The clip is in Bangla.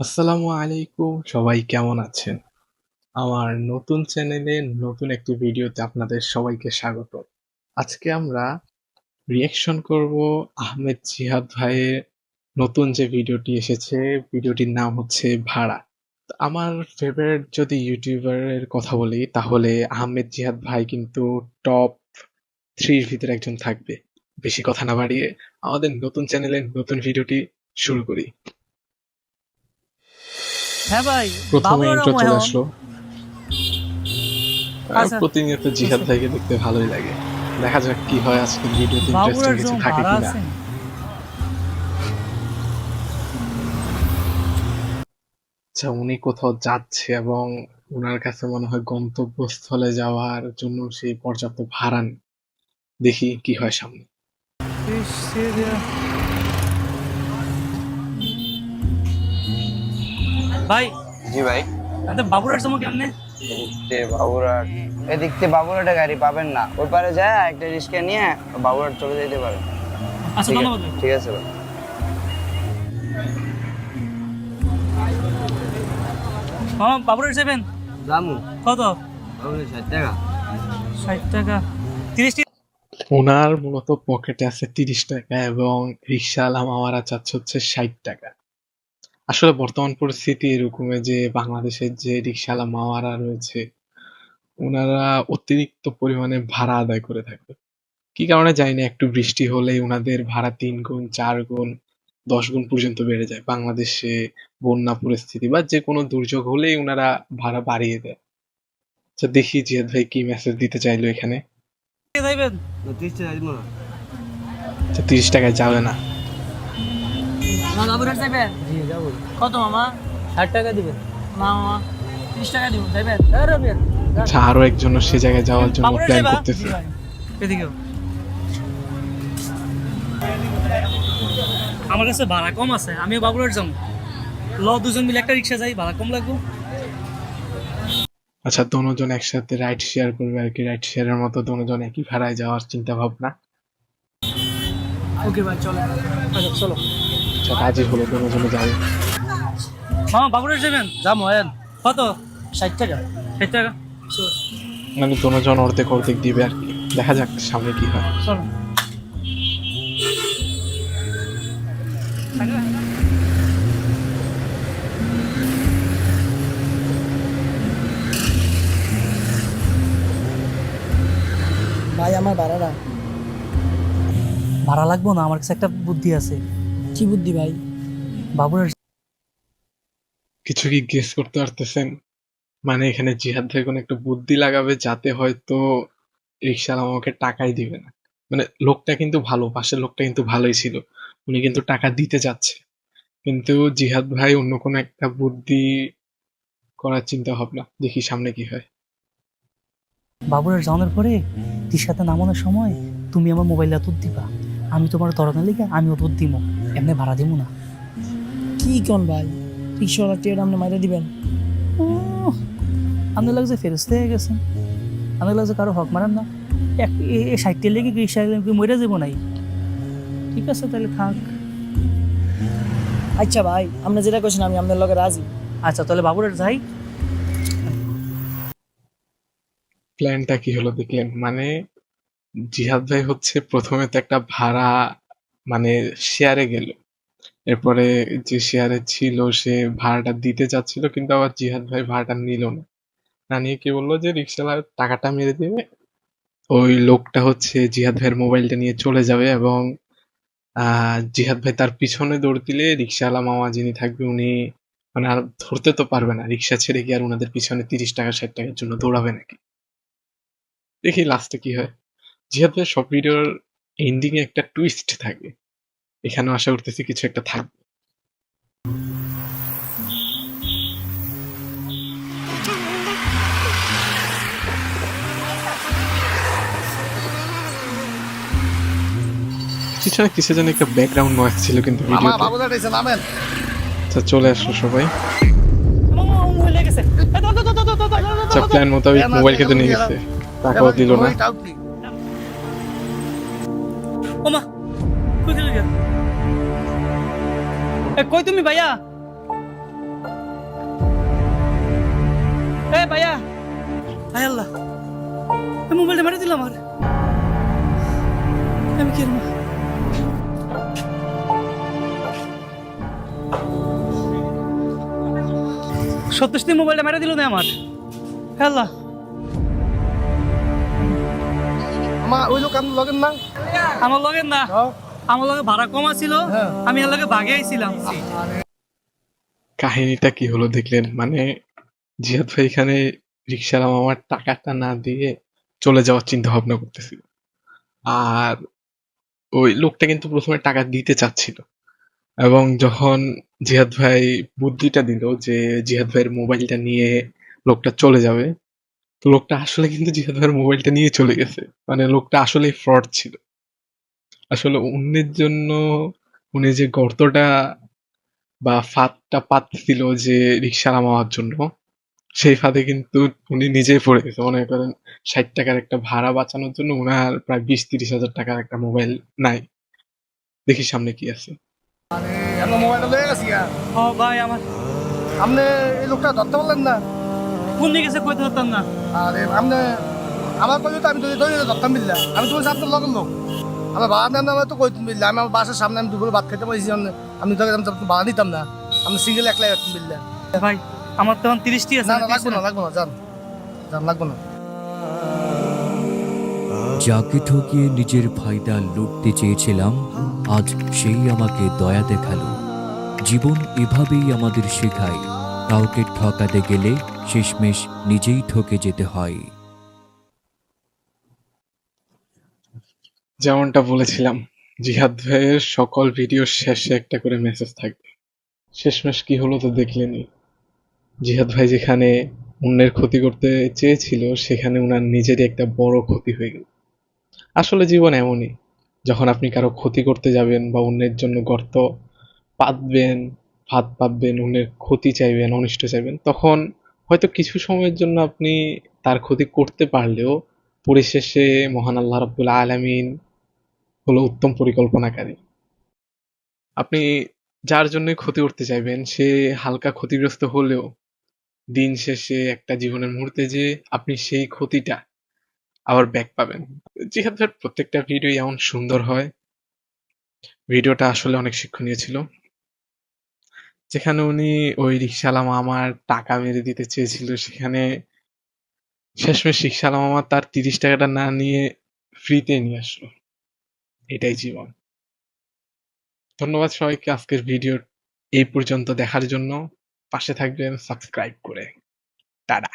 আসসালামু আলাইকুম সবাই কেমন আছেন আমার নতুন চ্যানেলে নতুন একটি ভিডিওতে আপনাদের সবাইকে স্বাগত আজকে আমরা রিয়াকশন করব আহমেদ জিহাদ ভাইয়ের নতুন যে ভিডিওটি এসেছে ভিডিওটির নাম হচ্ছে ভাড়া আমার ফেভারিট যদি ইউটিউবারের কথা বলি তাহলে আহমেদ জিহাদ ভাই কিন্তু টপ থ্রির ভিতরে একজন থাকবে বেশি কথা না বাড়িয়ে আমাদের নতুন চ্যানেলের নতুন ভিডিওটি শুরু করি। হ্যাঁ ভাই প্রথমে ইন্ট্রো চলে আসলো। আচ্ছা। প্রতিনিয়ত জিহাদ ভাইকে দেখতে ভালোই লাগে। দেখা যাক কি হয় আজকের ভিডিওতে ইন্টারেস্টিং কিছু থাকে কিনা। আচ্ছা উনি কোথাও যাচ্ছে এবং ওনার কাছে মনে হয় গন্তব্যস্থলে যাওয়ার জন্য সেই পর্যাপ্ত ভাড়া নেই। দেখি কি হয় সামনে। যে- ভাই জি ভাই। তাতে বাবুরার সময় কেমনে? এদিকতে বাবুরাট এদিকতে বাবুরাটে গাড়ি পাবেন না। ওই পারে যায় একটা রিক্সা নিয়ে বাবুরাট চলে যেতে পারেন আচ্ছা ঠিক ধন্যবাদ আছে ভাই। ঠিক আছে ভাই। মামা বাবুরার যাবেন জামু। কত? বাবুরাট ষাট টাকা। ষাট টাকা। তিরিশ ওনার মূলত পকেটে আছে তিরিশ টাকা এবং রিক্সাওয়ালা মামারা চাচ্ছে হচ্ছে ষাট টাকা। আসলে বর্তমান পরিস্থিতি এরকমই যে বাংলাদেশের যে রিক্সাওয়ালা মামারা রয়েছে, ওনারা অতিরিক্ত পরিমাণে ভাড়া আদায় করে থাকে। কি কারণে জানি না একটু বৃষ্টি হলেই ওনাদের ভাড়া তিন গুণ, চার গুণ, দশ গুণ পর্যন্ত বেড়ে যায় বাংলাদেশে বন্যা পরিস্থিতি বা যে কোনো দুর্যোগ হলেই ওনারা ভাড়া বাড়িয়ে দেয়। আচ্ছা দেখি জিয়াদ ভাই কি মেসেজ দিতে চাইলো এখানে। যাইবেন? তিরিশ টাকায় যাবে না। মামা বাবুরার জি যাব। কত মামা? ষাট টাকা দিবেন। মামা তিরিশ টাকা দিব যাইবেন? আচ্ছা আরও একজনের সে জায়গায় যাওয়ার জন্য প্ল্যান করতেছে। এদিকেও আমার কাছে ভাড়া কম আছে আমিও বাবুরার যাব। ল দুজন মিলে একটা রিক্সা যাই ভাড়া কম লাগবে। আচ্ছা দোনোজন একসাথে রাইড শেয়ার করবে আর কি। রাইড শেয়ারের মতো দোনোজন একই ভাড়ায় যাওয়ার চিন্তা ভাবনা ওকে ভাই চলো। আচ্ছা চলো। আচ্ছা রাজি হলো দোনোজনে যাবে। মামা বাবুরার যাবেন? যাব হ্যাঁ কত? ষাট টাকা। ষাট টাকা? মানে দোনোজন অর্ধেক অর্ধেক দিবে আর কি। দেখা যাক সামনে কি হয়। চলো। আমার ভাড়াটা ভাড়া লাগবো না? আমার কাছে একটা বুদ্ধি আছে। কি বুদ্ধি ভাই? বাবুরার কিছু কি গেস করতে পারতেছেন? মানে এখানে জিহাদ ভাই কোনো একটা বুদ্ধি লাগাবে যাতে হয়তো রিক্সাওয়ালা আমাকে টাকাই দিবে না। মানে লোকটা কিন্তু ভালো পাশের লোকটা কিন্তু ভালোই ছিল। উনি কিন্তু টাকা দিতে যাচ্ছে। কিন্তু জিহাদ ভাই অন্য কোনো একটা বুদ্ধি করার চিন্তা ভাবনা। দেখি সামনে কি হয়। বাবুরার যাওয়ানোর পরে রিক্সাতে নামানোর সময় তুমি আমার মোবাইলটা দুধ দিবা। আমি তোমার তরণে লিখে আমিও দুধ দিব এমনি ভাড়া দিব না। কি কন ভাই? রিক্সাওয়ালা টিয়ার আপনি মাইরে দিবেন। আমি লাগছে ফেরস্তে হয়ে গেছে। আমি লাগছে কারও হক মারেন না। এক এই সাইডটা লেগে রিক্সা কি মরে যাব নাই? ঠিক আছে তাহলে থাক। আচ্ছা ভাই আপনি যেটা করছেন আমি আপনার লগে রাজি। আচ্ছা তাহলে বাবুরার যাই। প্ল্যানটা কি হলো দেখলেন? মানে জিহাদ ভাই হচ্ছে প্রথমে তো একটা ভাড়া মানে শেয়ারে গেল। এরপরে যে শেয়ারে ছিল, সে ভাড়াটা দিতে চাচ্ছিল, কিন্তু আবার জিহাদ ভাই ভাড়াটা নিল না। না নিয়ে কি বলল যে রিক্সাওয়ালা টাকাটা মেরে দিবে। ওই লোকটা হচ্ছে জিহাদ ভাইয়ের মোবাইলটা নিয়ে চলে যাবে এবং জিহাদ ভাই তার পিছনে দৌড় দিলে রিক্সাওয়ালা মামা যিনি থাকবে উনি মানে আর ধরতে তো পারবে না। রিক্সা ছেড়ে কি আর ওনাদের পিছনে তিরিশ টাকা, ষাট টাকার জন্য দৌড়াবে নাকি? দেখি লাস্টে কি হয় জিহাদ ভাই সব ভিডিওর এন্ডিং এ একটা টুইস্ট থাকে এখানেও আশা করতেছি কিছু একটা থাকবে পিছনে কিছু যেন একটা ব্যাকগ্রাউন্ড নয়েজ ছিল কিন্তু ভিডিওতে আচ্ছা চলে আসলো সবাই আচ্ছা প্ল্যান মোতাবেক মোবাইল খেতে নিয়ে গেছে টাকাও দিল না। ওমা গেলে? এ, কই তুমি ভাইয়া? এ, ভাইয়া। হায় আল্লাহ, এ মোবাইলটা মেরে দিলাম আর আমি কি করব? সত্যি মোবাইলটা মেরে দিল না আমার? আল্লাহ। আমার ওই লোক আপনি লগেন না? আমার লগে না? হ্যাঁ। আমার লগে ভাড়া কম ছিল হ্যাঁ। আমি এর লগে ভাগে আইছিলাম কাহিনীটা কি হলো দেখলেন? মানে জিহাদ ভাই এখানে রিক্সার আমার টাকাটা না দিয়ে চলে যাওয়ার চিন্তা ভাবনা করতেছিল। আর ওই লোকটা কিন্তু প্রথমে টাকা দিতে চাচ্ছিল। এবং যখন জিহাদ ভাই বুদ্ধিটা দিল যে জিহাদ ভাইয়ের মোবাইলটা নিয়ে লোকটা চলে যাবে তো লোকটা আসলে কিন্তু জিহাদ ভাইয়ের মোবাইলটা নিয়ে চলে গেছে মানে লোকটা আসলে ফ্রড ছিল। আসলে অন্যের জন্য উনি যে গর্তটা বা ফাঁদটা পাতছিল যে রিক্সা নামাবার জন্য সেই ফাঁদে কিন্তু উনি নিজেই পড়ে গেছে। মনে করেন ষাট টাকার একটা ভাড়া বাঁচানোর জন্য উনার প্রায় বিশ তিরিশ হাজার টাকার একটা মোবাইল নাই। দেখি সামনে কি আছে। মোবাইলটা লয়ে গেছি ভাই আমার আপনি এই লোকটা ধরতে পারলেন না। কোন দিকে গেছে কইতে পারতাম না। আরে আপনি আমার কইলে তো আমি ধরে ধরে ধরতাম বিল্লা আমি তো আপনার লগের লোক। আমার বাবা নাম নামে তো কইতাম বিল্লা আমি আমার বাসার সামনে আমি দুপুরে ভাত খেতে পারছি আমি তো আমি তো বাবা নিতাম না। আমি সিঙ্গেল একলাই রাখতাম বিল্লা ভাই আমার তখন তিরিশটি আছে না না লাগবো না? লাগবো না যান। যান লাগবো না। যাকে ঠকিয়ে নিজের ফায়দা লুটতে চেয়েছিলাম আজ সেই আমাকে দয়া দেখাল। জীবন এভাবেই আমাদের শেখায় কাউকে ঠকাতে গেলে শেষমেশ নিজেই ঠকে যেতে হয়। যেমনটা বলেছিলাম, জিহাদ ভাইয়ের সকল ভিডিওর শেষে একটা করে মেসেজ থাকবে। শেষমেশ কি হলো তো দেখলেনই জিহাদ ভাই যেখানে অন্যের ক্ষতি করতে চেয়েছিল, সেখানে উনার নিজেরই একটা বড় ক্ষতি হয়ে গেল। আসলে জীবন এমনই, যখন আপনি কারও ক্ষতি করতে যাবেন বা অন্যের জন্য গর্ত পাতবেন ফাঁদ পাতবেন, অন্যের ক্ষতি চাইবেন, অনিষ্ট চাইবেন, তখন হয়তো কিছু সময়ের জন্য আপনি তার ক্ষতি করতে পারলেও পরিশেষে মহান আল্লাহ রাব্বুল আলামিন হলো উত্তম পরিকল্পনাকারী। আপনি যার জন্যই ক্ষতি করতে চাইবেন, সে হালকা ক্ষতিগ্রস্ত হলেও দিন শেষে একটা জীবনের মুহূর্তে যে আপনি সেই ক্ষতিটা আবার ব্যাক পাবেন। ভাইয়ের প্রত্যেকটা ভিডিও এমন সুন্দর হয়। ভিডিওটা আসলে অনেক শিক্ষণীয় ছিল। যেখানে উনি ওই রিক্সাওয়ালা মামার টাকা মেরে দিতে চেয়েছিল, সেখানে শেষমেশ রিক্সাওয়ালা মামা তার তিরিশ টাকাটা না নিয়ে ফ্রিতে নিয়ে আসলো। এটাই জীবন। ধন্যবাদ সবাইকে আজকের ভিডিও এই পর্যন্ত দেখার জন্য। পাশে থাকবেন সাবস্ক্রাইব করে। টাটা।